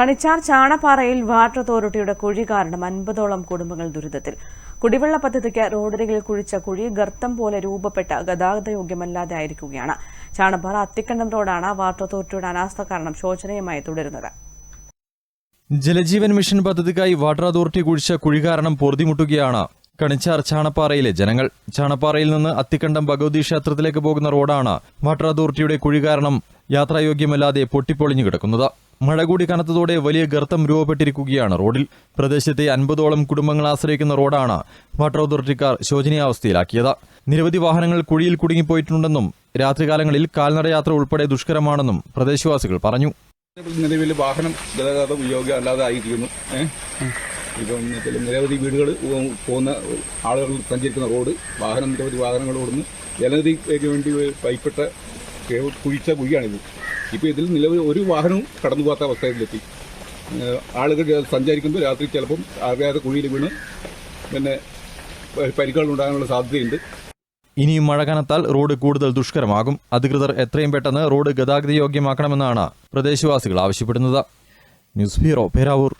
Kanichar ചാണപ്പാറയിൽ water അതോറിറ്റിയുടെ കുഴി കാരണം അൻപതോളം കുടുംബങ്ങൾ ദുരിതത്തിൽ. കുടിവെള്ള പദ്ധതിക്ക് റോഡരികിൽ കുഴിച്ച കുഴി ഗർത്തം പോലെ രൂപപ്പെട്ട ഗതാഗത ഗതാഗതയോഗ്യമല്ലാതെ ആയിരിക്കുകയാണ്. ചാണപ്പാറ അത്തിക്കണ്ടം റോഡാണ് വാട്ടർ അതോറിറ്റിയുടെ അനാസ്ഥ കാരണം ശോചനീയമായി തുടരുന്നത്. ജലജീവൻ മിഷൻ പദ്ധതിക്കായി വാട്ടർ അതോറിറ്റി കുഴിച്ച കുഴി കാരണം പൊറുതിമുട്ടുകയാണ് കണിച്ചാർ ചാണപ്പാറയിലെ ജനങ്ങൾ. ചാണപ്പാറയിൽ നിന്ന് അത്തിക്കണ്ടം ഭഗവതി ക്ഷേത്രത്തിലേക്ക് പോകുന്ന റോഡാണ് വാട്ടർ അതോറിറ്റിയുടെ കുഴി കാരണം. യാത്രായോഗ്യമല്ലാതെ പൊട്ടിപ്പൊളിഞ്ഞു കിടക്കുന്നത്. മഴ കൂടി കനത്തതോടെ വലിയ ഗർത്തം രൂപപ്പെട്ടിരിക്കുകയാണ് റോഡിൽ. പ്രദേശത്തെ അൻപതോളം കുടുംബങ്ങൾ ആശ്രയിക്കുന്ന റോഡാണ് വാട്ടർ അതോറിറ്റിക്കാർ ശോചനീയാവസ്ഥയിലാക്കിയത്. നിരവധി വാഹനങ്ങൾ കുഴിയിൽ കുടുങ്ങിപ്പോയിട്ടുണ്ടെന്നും രാത്രികാലങ്ങളിൽ കാൽനടയാത്ര ഉൾപ്പെടെ ദുഷ്കരമാണെന്നും പ്രദേശവാസികൾ പറഞ്ഞു. നിലവിൽ വാഹനം ഗതാഗതം യോഗ്യം അല്ലാതെ ആയിരിക്കുന്നു. ഇപ്പം നിരവധി വീടുകൾ പോകുന്ന ആളുകൾ സഞ്ചരിക്കുന്ന റോഡ് വാഹനം നിരവധി വാഹനങ്ങൾ ഓടുന്നു. ജലനിധിക്ക് വേണ്ടി പൈപ്പെട്ട കുഴിച്ച കുഴിയാണിത്. ഇപ്പോൾ ഇതിൽ നിലവിൽ ഒരു വാഹനവും കടന്നു പോകാത്ത അവസ്ഥയിലെത്തി. ആളുകൾ സഞ്ചരിക്കുമ്പോൾ രാത്രി ചിലപ്പം അറിയാതെ കുഴിയിൽ വീണ് പിന്നെ പരിക്കുകൾ ഉണ്ടാകാനുള്ള സാധ്യതയുണ്ട്. ഇനിയും മഴ കനത്താൽ റോഡ് കൂടുതൽ ദുഷ്കരമാകും. അധികൃതർ എത്രയും പെട്ടെന്ന് റോഡ് ഗതാഗത യോഗ്യമാക്കണമെന്നാണ് പ്രദേശവാസികൾ ആവശ്യപ്പെടുന്നത്. News bureau Peravoor.